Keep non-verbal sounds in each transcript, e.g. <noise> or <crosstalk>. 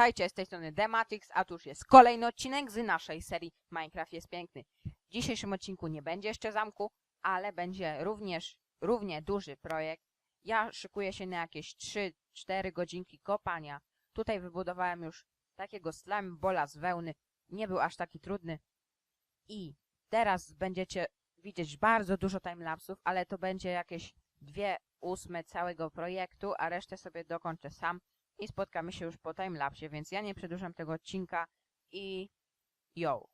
Witajcie, z tej strony Dematix, a tu już jest kolejny odcinek z naszej serii Minecraft jest piękny. W dzisiejszym odcinku nie będzie jeszcze zamku, ale będzie również równie duży projekt. Ja szykuję się na jakieś 3-4 godzinki kopania. Tutaj wybudowałem już takiego slime bola z wełny. Nie był aż taki trudny. I teraz będziecie widzieć bardzo dużo timelapsów, ale to będzie jakieś dwie ósme całego projektu, a resztę sobie dokończę sam i spotkamy się już po timelapsie, więc ja nie przedłużam tego odcinka i yo.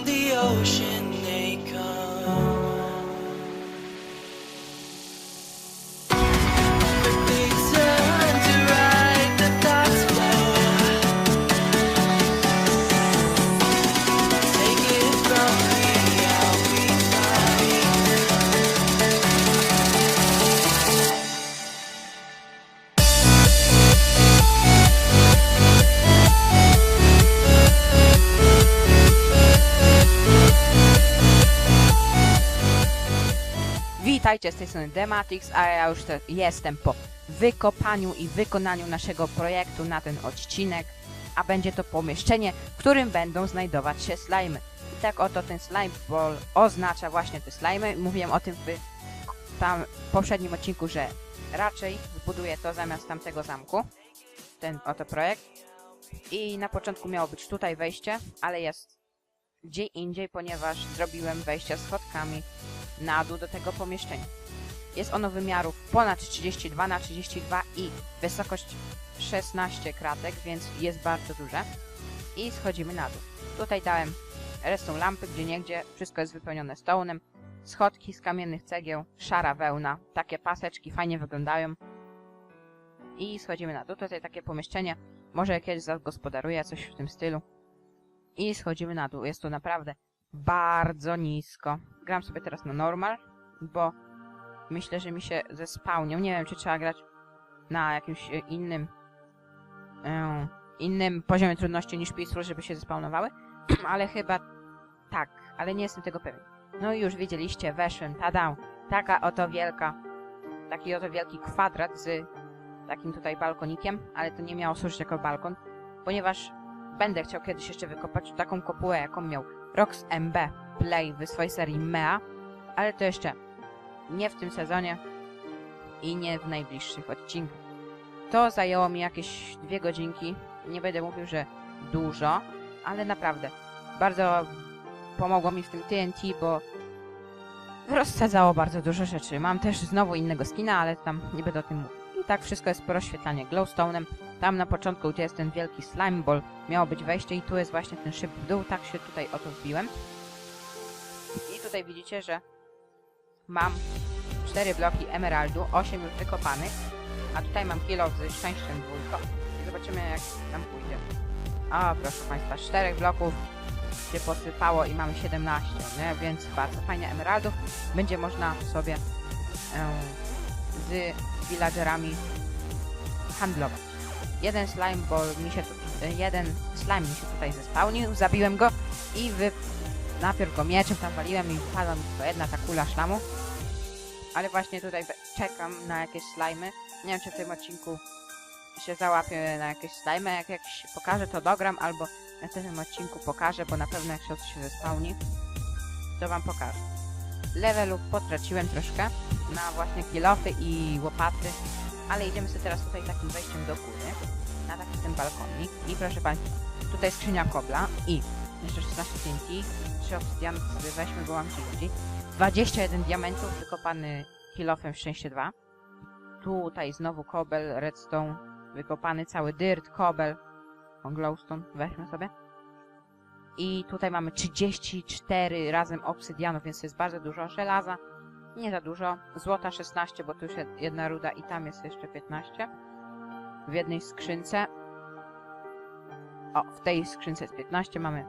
from the ocean. Pamiętajcie, z tej strony Dematix, a ja już te, jestem po wykopaniu i wykonaniu naszego projektu na ten odcinek, a będzie to pomieszczenie, w którym będą znajdować się slimy. I tak oto ten slime ball oznacza właśnie te slimy. Mówiłem o tym w tam poprzednim odcinku, że raczej zbuduję to zamiast tamtego zamku. Ten oto projekt. I na początku miało być tutaj wejście, ale jest gdzie indziej, ponieważ zrobiłem wejście schodkami na dół do tego pomieszczenia. Jest ono wymiarów ponad 32 na 32 i wysokość 16 kratek, więc jest bardzo duże. I schodzimy na dół. Tutaj dałem resztą lampy, gdzie niegdzie, wszystko jest wypełnione stołnem. Schodki z kamiennych cegieł, szara wełna, takie paseczki fajnie wyglądają. I schodzimy na dół. Tutaj takie pomieszczenie, może kiedyś zagospodaruję coś w tym stylu. I schodzimy na dół. Jest tu naprawdę bardzo nisko. Gram sobie teraz na normal, bo myślę, że mi się zespałnią. Nie wiem, czy trzeba grać na jakimś e, innym e, innym poziomie trudności niż Peaceful, żeby się zespawnowały, <clears throat> ale chyba tak, ale nie jestem tego pewien. No i już widzieliście, weszłem, tada, taka oto wielka, taki oto wielki kwadrat z takim tutaj balkonikiem, ale to nie miało służyć jako balkon, ponieważ będę chciał kiedyś jeszcze wykopać taką kopułę, jaką miał Rox MB Play w swojej serii MEA, ale to jeszcze nie w tym sezonie i nie w najbliższych odcinkach. To zajęło mi jakieś dwie godzinki. Nie będę mówił, że dużo, ale naprawdę bardzo pomogło mi w tym TNT, bo rozsadzało bardzo dużo rzeczy. Mam też znowu innego skina, ale tam nie będę o tym mówił. I tak wszystko jest po rozświetlanie glowstone'em. Tam na początku, gdzie jest ten wielki slime ball, miało być wejście i tu jest właśnie ten szyb w dół. Tak się tutaj oto wbiłem. I tutaj widzicie, że mam 4 bloki emeraldu, 8 już wykopanych, a tutaj mam kilo z szczęściem dwójką i zobaczymy jak nam pójdzie. O, proszę Państwa, z 4 bloków się posypało i mamy 17, nie? więc bardzo fajnie emeraldów. Będzie można sobie e, z villagerami handlować. Jeden slime, bo mi się jeden slime mi się tutaj zespałnił, zabiłem go i wy, najpierw go mieczem tam waliłem i wpadła mi tylko jedna ta kula szlamu. Ale właśnie tutaj czekam na jakieś slimy. Nie wiem, czy w tym odcinku się załapię na jakieś slimy. Jak jakieś pokażę, to dogram, albo na tym odcinku pokażę, bo na pewno jak się się zespałni, to wam pokażę. Levelów potraciłem troszkę na właśnie kilofy i łopaty, ale idziemy sobie teraz tutaj takim wejściem do góry, na taki ten balkonik. I proszę Państwa, tutaj skrzynia kobla i jeszcze 16 TNT, 3 obsydian sobie weźmy, bo mam ci ludzi. 21 diamentów wykopany kilofem w szczęście 2. Tutaj znowu kobel, redstone, wykopany cały dirt, kobel, glowstone, weźmy sobie. I tutaj mamy 34 razem obsydianów, więc jest bardzo dużo żelaza. Nie za dużo. Złota 16, bo tu już jed- jedna ruda i tam jest jeszcze 15. W jednej skrzynce. O, w tej skrzynce jest 15, mamy.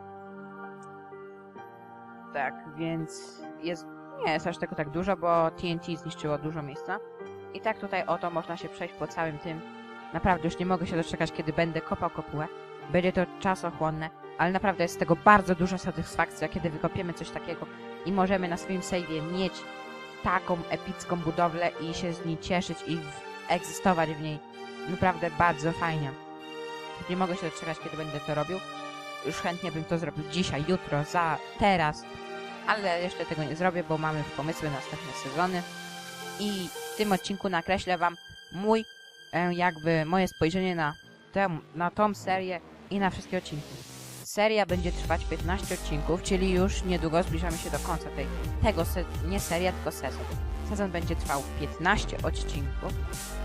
Tak, więc jest, nie jest aż tego tak dużo, bo TNT zniszczyło dużo miejsca. I tak tutaj oto można się przejść po całym tym. Naprawdę już nie mogę się doczekać, kiedy będę kopał kopułę. Będzie to czasochłonne, ale naprawdę jest z tego bardzo duża satysfakcja, kiedy wykopiemy coś takiego i możemy na swoim save'ie mieć taką epicką budowlę i się z niej cieszyć i egzystować w niej. Naprawdę bardzo fajnie. Nie mogę się doczekać, kiedy będę to robił. Już chętnie bym to zrobił dzisiaj, jutro, za, teraz. Ale jeszcze tego nie zrobię, bo mamy pomysły na następne sezony. I w tym odcinku nakreślę wam mój, e, jakby moje spojrzenie na, tę, na tą serię i na wszystkie odcinki. Seria będzie trwać 15 odcinków, czyli już niedługo zbliżamy się do końca tej, tego, se, nie seria, tylko sezon. Sezon będzie trwał 15 odcinków.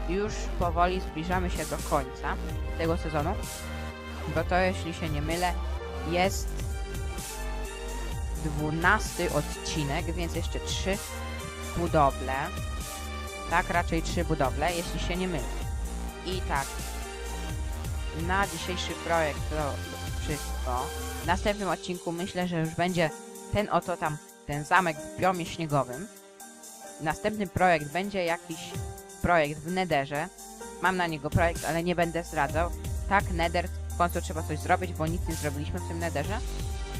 Już powoli zbliżamy się do końca tego sezonu, bo to, jeśli się nie mylę, jest 12 odcinek, więc jeszcze 3 budowle. Tak, raczej 3 budowle, jeśli się nie mylę. I tak, na dzisiejszy projekt to wszystko. W następnym odcinku myślę, że już będzie ten oto tam, ten zamek w biomie śniegowym. Następny projekt będzie jakiś projekt w Netherze. Mam na niego projekt, ale nie będę zdradzał. Tak, Nether, w końcu trzeba coś zrobić, bo nic nie zrobiliśmy w tym Netherze.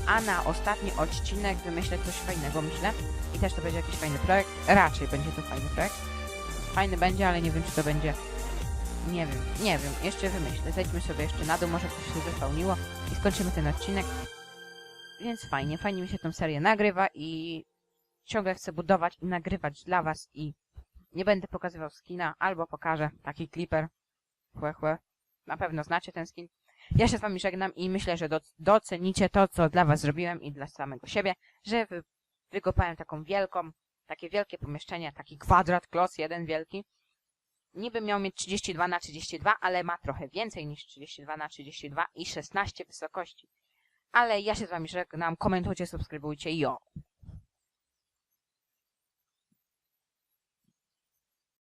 a na ostatni odcinek wymyślę coś fajnego, myślę. I też to będzie jakiś fajny projekt. Raczej będzie to fajny projekt. Fajny będzie, ale nie wiem, czy to będzie... Nie wiem, nie wiem. Jeszcze wymyślę. Zejdźmy sobie jeszcze na dół, może coś się wypełniło i skończymy ten odcinek. Więc fajnie, fajnie mi się tą serię nagrywa i ciągle chcę budować i nagrywać dla was i nie będę pokazywał skina, albo pokażę taki clipper. Chłe, chłe. Na pewno znacie ten skin. Ja się z wami żegnam i myślę, że doc- docenicie to, co dla was zrobiłem i dla samego siebie, że wy wykopałem taką wielką, takie wielkie pomieszczenie, taki kwadrat, klos jeden wielki. Niby miał mieć 32 na 32, ale ma trochę więcej niż 32 na 32 i 16 wysokości. Ale ja się z wami żegnam, komentujcie, subskrybujcie i o!